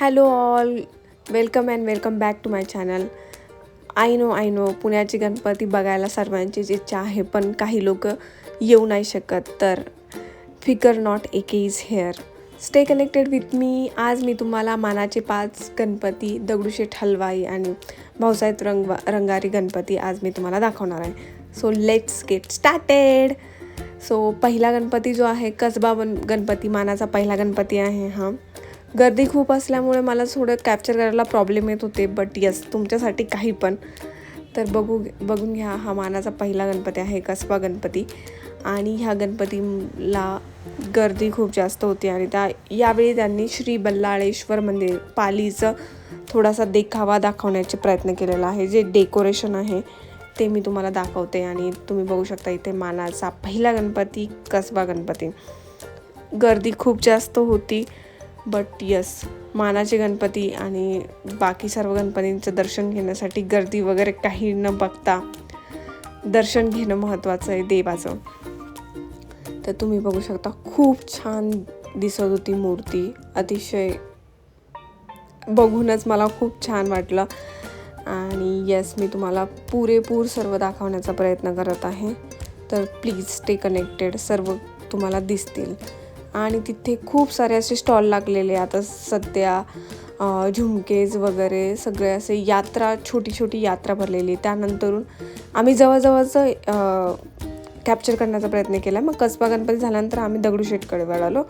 Hello all welcome and welcome back to my channel I know I know पुण्याची गणपती बघायला सर्वांचीच इच्छा आहे पण काही लोक येऊ नाही शकत तर फिकर not AK is here stay connected with me आज मी तुम्हाला मानाचे पाच गणपती दगडूशेठ हलवाई आणि भाऊसाहेब रंगवा रंगारी गणपती आज मी तुम्हाला दाखवणार आहे. So let's get started so पहिला गणपती जो आहे कसबा बन गणपती मानाचा पहिला गणपती आहे हा. गर्दी खूप असल्यामुळे मला थोडं कॅप्चर करायला प्रॉब्लेम येत होते बट यस तुमच्यासाठी काही पण. तर बघू बघून घ्या हा मानाचा पहिला गणपती आहे कसबा गणपती. आणि ह्या गणपतीला गर्दी खूप जास्त होती आणि त्या यावेळी त्यांनी श्री बल्लाळेश्वर मंदिर पालीचं थोडासा देखावा दाखवण्याचे प्रयत्न केलेला आहे. जे डेकोरेशन आहे ते मी तुम्हाला दाखवते आणि तुम्ही बघू शकता इथे मानाचा पहिला गणपती कसबा गणपती. गर्दी खूप जास्त होती. बट यस मानाचे गणपती आणि बाकी सर्व गणपतींचं दर्शन घेण्यासाठी गर्दी वगैरे काही न बघता दर्शन घेणं महत्त्वाचं आहे देवाचं. तर तुम्ही बघू शकता खूप छान दिसत होती मूर्ती. अतिशय बघूनच मला खूप छान वाटलं. आणि येस मी तुम्हाला पुरेपूर सर्व दाखवण्याचा प्रयत्न करत आहे. तर प्लीज स्टे कनेक्टेड सर्व तुम्हाला दिसतील. आणि तिथे खूप सारे असे स्टॉल लागलेले आता सध्या झुमकेज वगैरे सगळे असे यात्रा छोटी छोटी यात्रा भरलेली त्यानंतरून आम्ही जवळजवळचं कॅप्चर करण्याचा प्रयत्न केला. मग कसबा गणपती झाल्यानंतर आम्ही दगडूशेठकडे वळालो.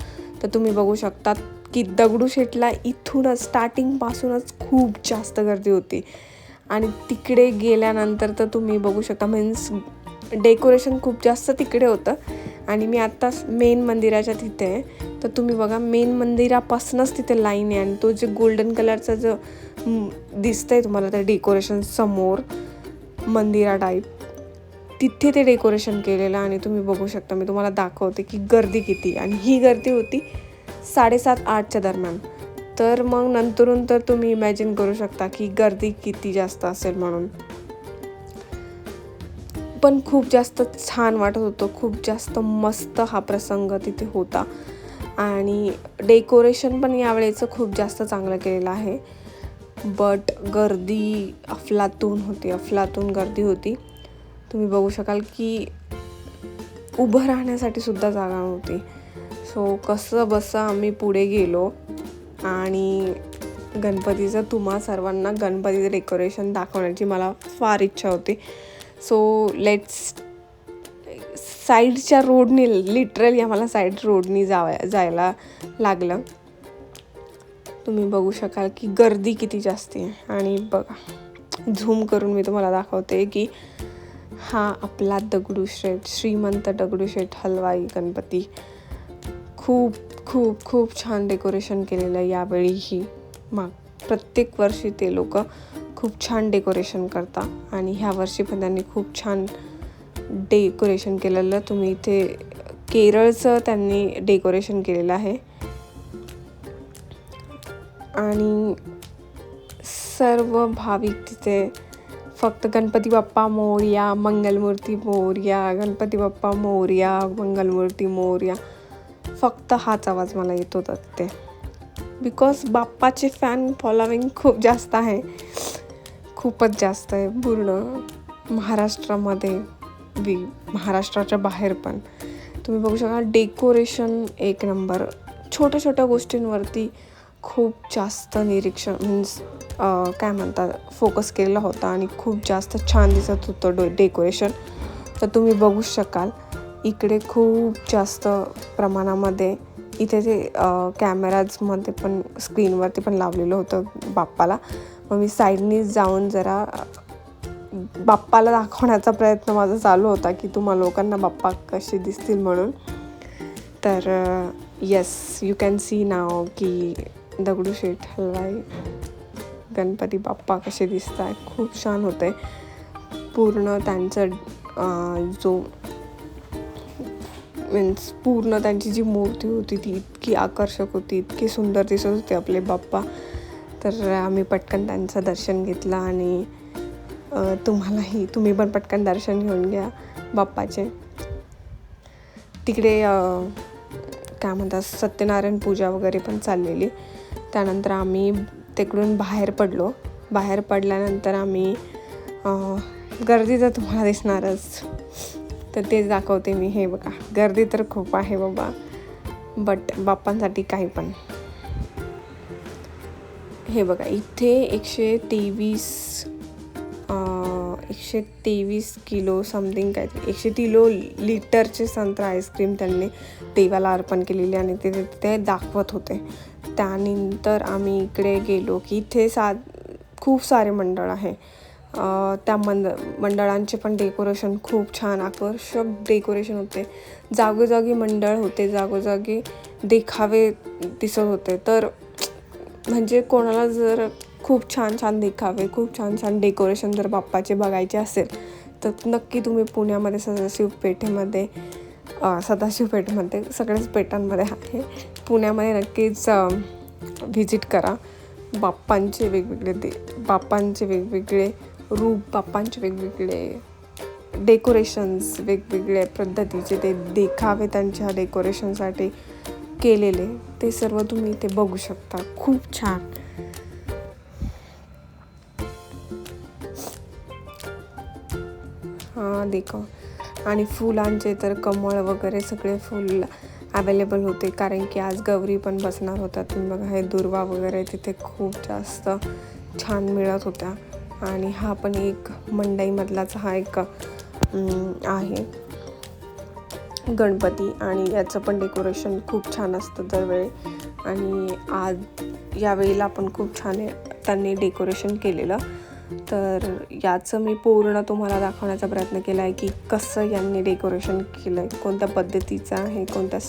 तर तुम्ही बघू शकता की दगडूशेठला इथूनच स्टार्टिंगपासूनच खूप जास्त गर्दी होती. आणि तिकडे गेल्यानंतर तर तुम्ही बघू शकता मीन्स डेकोरेशन खूप जास्त तिकडे होतं. आणि मी आत्ताच मेन मंदिराच्या तिथे आहे. तर तुम्ही बघा मेन मंदिरापासूनच तिथे लाईन आहे. आणि तो जे गोल्डन कलरचा जो दिसतंय तुम्हाला त्या डेकोरेशन समोर मंदिरा टाईप तिथे ते डेकोरेशन केलेलं आणि तुम्ही बघू शकता. मी तुम्हाला दाखवते की गर्दी किती आणि ही गर्दी होती साडेसात आठच्या दरम्यान. तर मग नंतरून तर तुम्ही इमॅजिन करू शकता की गर्दी किती जास्त असेल म्हणून. पण खूप जास्त छान वाटत होतं. खूप जास्त मस्त हा प्रसंग तिथे होता. आणि डेकोरेशन पण यावेळेचं खूप जास्त चांगलं केलेलं आहे. बट गर्दी अफलातून होती अफलातून गर्दी होती. तुम्ही बघू शकाल की उभं राहण्यासाठी सुद्धा जागा नव्हती. सो कसं बसं आम्ही पुढे गेलो आणि गणपतीचं तुम्हा सर्वांना गणपतीचं डेकोरेशन दाखवण्याची मला फार इच्छा होती. सो लेट्स साईडच्या रोडनी लिटरली आम्हाला साईड रोडनी जावया जायला लागलं. तुम्ही बघू शकाल की गर्दी किती जास्त आहे. आणि बघा झूम करून मी तुम्हाला दाखवते की हा आपला दगडूशेठ श्रीमंत दगडूशेठ हलवाई गणपती. खूप खूप खूप छान डेकोरेशन केलेलं यावेळीही. मग प्रत्येक वर्षी ते लोक खूप छान डेकोरेशन करता. आणि ह्या वर्षी पण त्यांनी खूप छान डेकोरेशन केलेलं. तुम्ही इथे केरळचं त्यांनी डेकोरेशन केलेलं आहे. आणि सर्व भाविक तिथे फक्त गणपती बाप्पा मोर्या मंगलमूर्ती मोर्या गणपती बाप्पा मोर्या मंगलमूर्ती मोर्या. फक्त हाच आवाज मला येत होता ते बिकॉज बाप्पाचे फॅन फॉलोविंग खूप जास्त आहे. खूपच जास्त आहे पूर्ण महाराष्ट्रामध्ये वि महाराष्ट्राच्या बाहेर पण. तुम्ही बघू शकाल डेकोरेशन एक नंबर छोट्या छोट्या गोष्टींवरती खूप जास्त निरीक्षण मीन्स काय म्हणतात फोकस केलेला होता आणि खूप जास्त छान दिसत होतं डो डेकोरेशन तर तुम्ही बघू शकाल इकडे खूप जास्त प्रमाणामध्ये इथे ते कॅमेराजमध्ये पण स्क्रीनवरती पण लावलेलं होतं बाप्पाला. मग मी साईडनी जाऊन जरा बाप्पाला दाखवण्याचा प्रयत्न माझा चालू होता की तुम्हा लोकांना बाप्पा कसे दिसतील म्हणून. तर येस यू कॅन सी नाव की दगडूशेठ हलवाई गणपती बाप्पा कसे दिसत आहेत खूप छान होते. पूर्ण त्यांचं जो मीन्स पूर्ण त्यांची जी मूर्ती होती ती इतकी आकर्षक होती इतकी सुंदर दिसत होते आपले बाप्पा. तर आम्ही पटकन त्यांचं दर्शन घेतलं आणि तुम्हालाही तुम्ही पण पटकन दर्शन घेऊन घ्या बाप्पाचे. तिकडे काय म्हणतात सत्यनारायण पूजा वगैरे पण चाललेली. त्यानंतर आम्ही तिकडून बाहेर पडलो. बाहेर पडल्यानंतर आम्ही गर्दी तर तुम्हाला दिसणारच. तर तेच दाखवते मी. हे बघा गर्दी तर खूप आहे बाबा. बट बाप्पांसाठी काही पण. हे बघा इथे एकशे तेवीस एकशे तेवीस किलो समथिंग काहीतरी एकशे किलो लिटरचे संत्र आईस्क्रीम त्यांनी देवाला अर्पण केलेले आणि ते ते दाखवत होते. त्यानंतर आम्ही इकडे गेलो की इथे सा खूप सारे मंडळ आहे. त्या मंड मंडळांचे पण डेकोरेशन खूप छान आकर्षक डेकोरेशन होते. जागोजागी मंडळ होते जागोजागी देखावे दिसत होते. तर म्हणजे कोणाला जर खूप छान छान देखावे खूप छान छान डेकोरेशन जर बाप्पाचे बघायचे असेल तर नक्की तुम्ही पुण्यामध्ये सदाशिव पेठेमध्ये सदाशिव पेठेमध्ये सगळ्याच पेठांमध्ये आहे. पुण्यामध्ये नक्कीच व्हिजिट करा. बाप्पांचे वेगवेगळे दे बाप्पांचे वेगवेगळे रूप बाप्पांचे वेगवेगळे डेकोरेशन्स वेगवेगळ्या पद्धतीचे ते देखावे त्यांच्या डेकोरेशनसाठी केलेले. ते सर्व तुम्ही इथे बघू शकता. खूप छान. हां देखो. आणि फुलांचे तर कमळ वगैरे सगळे फुल अवेलेबल होते. कारण की आज गौरी पण बसणार होता. तुम्ही बघा हे दुर्वा वगैरे तिथे खूप जास्त छान मिळत होत्या. आणि हा पण एक मंडईमधलाच हा एक आहे. गणपती आणि याचं पण डेकोरेशन खूप छान असतं दरवेळी. आणि आज यावेळेला पण खूप छान आहे त्यांनी डेकोरेशन केलेलं. तर याचं मी पूर्ण तुम्हाला दाखवण्याचा प्रयत्न केला आहे की कसं यांनी डेकोरेशन केलं आहे कोणत्या पद्धतीचं आहे कोणत्या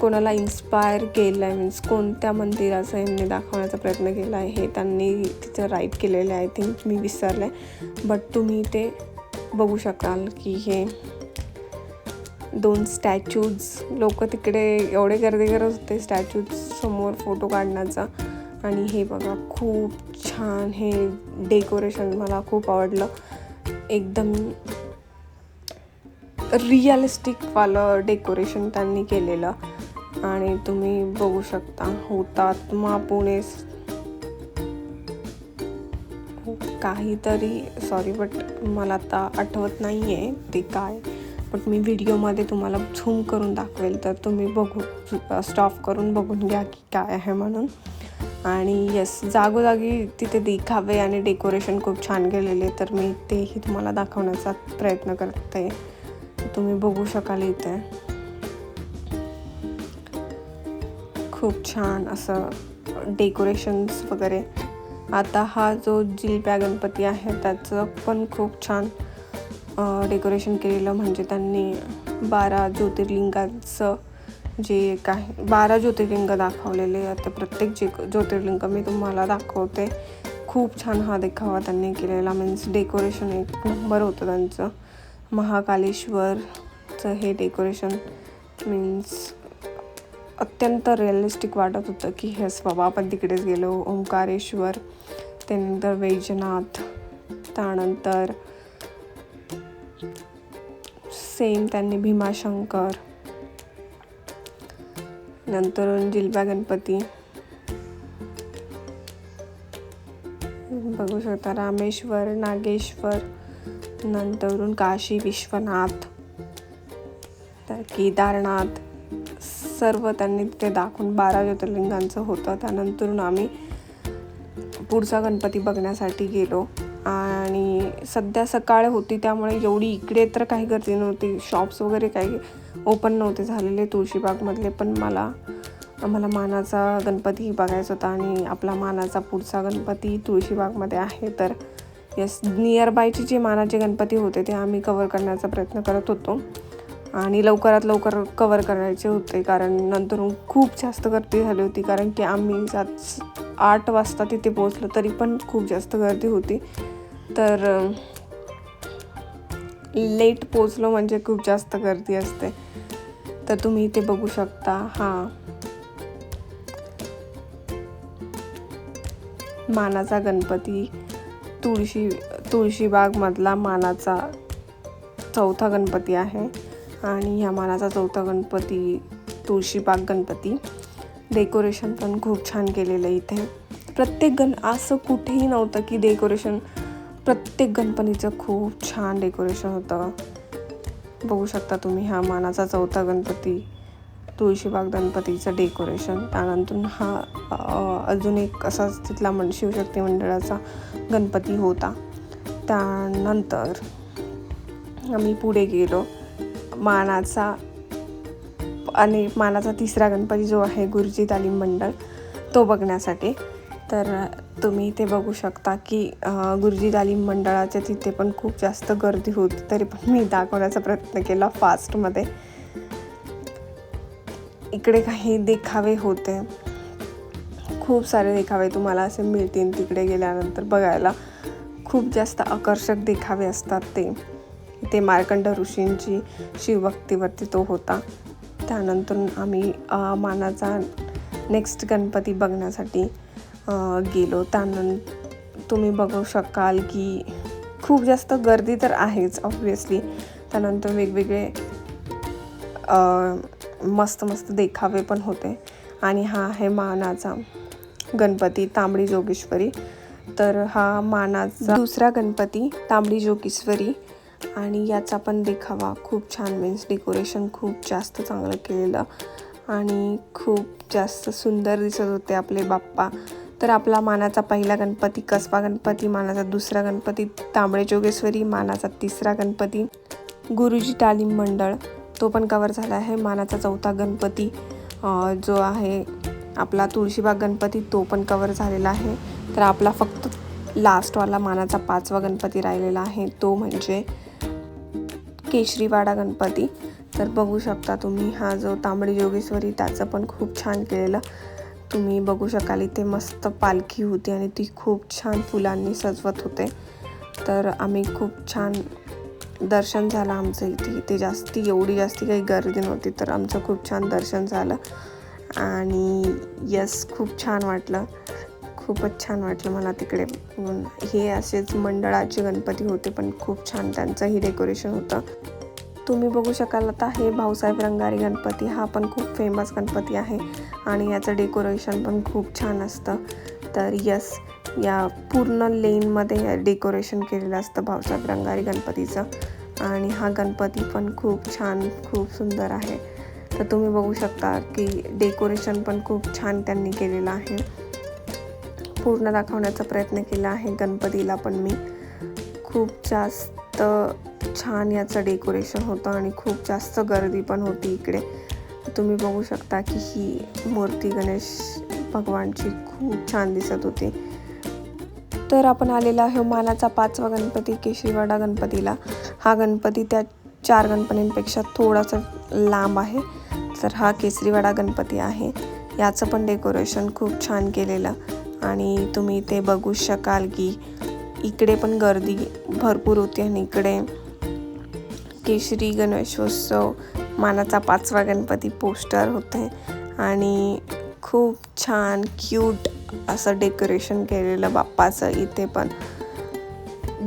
कोणाला इन्स्पायर केलं आहे मीन्स कोणत्या मंदिराचं यांनी दाखवण्याचा प्रयत्न केला आहे हे त्यांनी तिथं राईट केलेलं आहे आय थिंक मी विसरलं. आहे बट तुम्ही ते बघू शकाल की हे दोन स्टॅच्यूज लोक तिकडे एवढे गर्दी करत होते स्टॅच्यूज समोर फोटो काढण्याचा. आणि हे बघा खूप छान हे डेकोरेशन मला खूप आवडलं. एकदम रिअलिस्टिकवालं डेकोरेशन त्यांनी केलेलं. आणि तुम्ही बघू शकता हुतात्मा पुणे हो, काहीतरी सॉरी बट मला आता आठवत नाही आहे ते काय. बट मी व्हिडिओमध्ये तुम्हाला झूम करून दाखवेल तर तुम्ही बघू स्टॉप करून बघून घ्या की काय आहे म्हणून. आणि यस जागोजागी तिथे देखावे आणि डेकोरेशन खूप छान केलेले तर मी तेही तुम्हाला दाखवण्याचा प्रयत्न करते. तुम्ही बघू शकाल इथे. खूप छान असं डेकोरेशन्स वगैरे. आता हा जो जिलप्या गणपती आहे त्याचं पण खूप छान डेकोरेशन केलेलं म्हणजे त्यांनी बारा ज्योतिर्लिंगाचं जे काही बारा ज्योतिर्लिंग दाखवलेले ते प्रत्येक जे ज्योतिर्लिंग मी तुम्हाला दाखवते खूप छान हा देखावा त्यांनी केलेला. मीन्स डेकोरेशन एक नंबर होतं त्यांचं. महाकालेश्वरचं हे डेकोरेशन मीन्स अत्यंत रिअलिस्टिक वाटत होतं की हे बाबा आपण तिकडेच गेलो. ओंकारेश्वर त्यानंतर वैजनाथ त्यानंतर सेम त्यांनी भीमाशंकर. नंतर जिलबा गणपती. बघू शकता रामेश्वर नागेश्वर नंतरून काशी विश्वनाथ तर केदारनाथ सर्व त्यांनी तिथे दाखवून बारा ज्योतिर्लिंगांचं होतं. त्यानंतरून आम्ही पुढचा गणपती बघण्यासाठी गेलो. आणि सध्या सकाळ होती त्यामुळे एवढी इकडे तर काही गर्दी नव्हती. शॉप्स वगैरे काही ओपन नव्हते झालेले तुळशीबागमधले पण मला आम्हाला मानाचा गणपती बघायचा होता आणि आपला मानाचा पुढचा गणपती तुळशीबागमध्ये आहे. तर यस नियर बायचे जे मानाचे गणपती होते ते आम्ही कवर करण्याचा प्रयत्न करत होतो. आणि लवकरात लवकर कवर करायचे होते कारण नंतर खूप जास्त गर्दी झाली होती कारण की आम्ही सात आठ वाजता तिथे पोहोचलो तरी पण खूप जास्त गर्दी होती. तर लेट पोचलो म्हणजे खूप जास्त गर्दी असते. तर तुम्ही इथे बघू शकता हां. मानाचा गणपती तुळशी तुळशीबागमधला मानाचा चौथा गणपती आहे. आणि ह्या मानाचा चौथा गणपती तुळशीबाग गणपती. डेकोरेशन पण खूप छान केलेलं आहे इथे. प्रत्येक गण असं कुठेही नव्हतं की डेकोरेशन प्रत्येक गणपतीचं खूप छान डेकोरेशन होतं. बघू शकता तुम्ही हा मानाचा चौथा गणपती तुळशीबाग गणपतीचं डेकोरेशन त्यानंतर हा अजून एक असाच तिथला मन शिवशक्ती मंडळाचा गणपती होता. त्यानंतर आम्ही पुढे गेलो. मानाचा आणि मानाचा तिसरा गणपती जो आहे गुरुजी तालीम मंडळ तो बघण्यासाठी. तर तुम्ही ते बघू शकता की गुरुजी तालीम मंडळाच्या तिथे पण खूप जास्त गर्दी होती तरी पण मी दाखवण्याचा प्रयत्न केला फास्टमध्ये. इकडे काही देखावे होते. खूप सारे देखावे तुम्हाला असे मिळतील तिकडे गेल्यानंतर बघायला. खूप जास्त आकर्षक देखावे असतात ते. ते मार्कंड ऋषींची शिवभक्तीवरती तो होता. त्यानंतर आम्ही मानाचा नेक्स्ट गणपती बघण्यासाठी गेलो. त्यानंतर तुम्ही बघू शकाल की खूप जास्त गर्दी तर आहेच ऑब्वियसली त्यानंतर वेगवेगळे मस्त मस्त देखावे पण होते. आणि हा आहे मानाचा गणपती तांबडी जोगेश्वरी. तर हा मानाचा दुसरा गणपती तांबडी जोगेश्वरी. आणि याचा पण देखावा. खूप छान मीन्स डेकोरेशन खूप जास्त चांगलं केलेलं आणि खूप जास्त सुंदर दिसत होते आपले बाप्पा. तर आपला मानाचा पहिला गणपती कसबा गणपती मानाचा दुसरा गणपती तांबडे जोगेश्वरी मानाचा तिसरा गणपती गुरुजी तालीम मंडळ. तो पण कवर झाला आहे. मानाचा चौथा गणपती जो आहे आपला तुळशीबाग गणपती तो पण कवर झालेला आहे. तर आपला फक्त लास्टवाला मानाचा पाचवा गणपती राहिलेला आहे. तो म्हणजे केशरीवाडा गणपती. तर बघू शकता तुम्ही हा जो तांबडी जोगेश्वरी त्याचं पण खूप छान केलेलं. तुम्ही बघू शकाल इथे मस्त पालखी होती आणि ती खूप छान फुलांनी सजवत होते. तर आम्ही खूप छान दर्शन झालं आमचं इथे. इथे जास्ती एवढी जास्ती काही गर्दी नव्हती तर आमचं खूप छान दर्शन झालं. आणि यस खूप छान वाटलं. खूपच छान वाटलं मला तिकडे. बघून. हे असेच मंडळाचे गणपती होते पण खूप छान त्यांचंही डेकोरेशन होतं. तुम्ही बघू शकाल आता हे भाऊसाहेब रंगारी गणपती हा पण खूप फेमस गणपती आहे आणि याचं डेकोरेशन पण खूप छान असतं. तर यस या पूर्ण लेनमध्ये डेकोरेशन केलेलं असतं भाऊसाहेब रंगारी गणपतीचं. आणि हा गणपती पण खूप छान खूप सुंदर आहे. तर तुम्ही बघू शकता की डेकोरेशन पण खूप छान त्यांनी केलेलं आहे. पूर्ण दाखवण्याचा प्रयत्न केला आहे. गणपतीला पण मी खूप जास्त छान याचं डेकोरेशन होतं आणि खूप जास्त गर्दी पण होती इकडे. तुम्ही बघू शकता की ही मूर्ती गणेश भगवानची खूप छान दिसत होती. तर आपण आलेला आहे मानाचा पाचवा गणपती केशरीवाडा गणपतीला. हा गणपती त्या चार गणपतींपेक्षा थोडासा लांब आहे. तर हा केसरीवाडा गणपती आहे. याचं पण डेकोरेशन खूप छान केलेलं. आणि तुम्ही ते बघू शकाल की इकडे पण गर्दी भरपूर होती आणि इकडे केशरी गणेशोत्सव मानाचा पाचवा गणपती पोस्टर होते. आणि खूप छान क्यूट असं डेकोरेशन केलेलं बाप्पाचं इथे पण.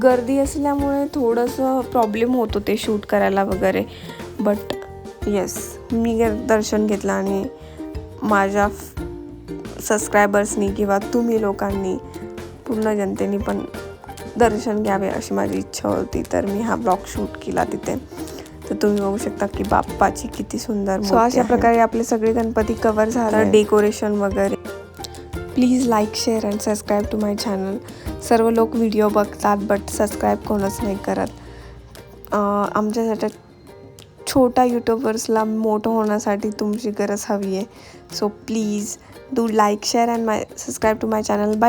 गर्दी असल्यामुळे थोडंसं प्रॉब्लेम होतो ते शूट करायला वगैरे. बट येस मी दर्शन घेतलं आणि माझ्या सबस्क्रायबर्सनी किंवा तुम्ही लोकांनी पूर्ण जनतेने पण दर्शन घ्यावे अशी माझी इच्छा होती. तर मी हा ब्लॉग शूट केला तिथे. तर तुम्ही बघू शकता की बाप्पाची किती सुंदर सो अशा प्रकारे आपले सगळे गणपती कवर झालं. डेकोरेशन वगैरे. Please like share and subscribe to my channel सर्व लोक व्हिडिओ बघतात बट सबस्क्राईब कोणच नाही करत. आमच्यासाठी छोटा यूट्यूबर्सला मोठं होण्यासाठी तुमची गरज हवी आहे. So please do like share and my subscribe to my channel. Bye.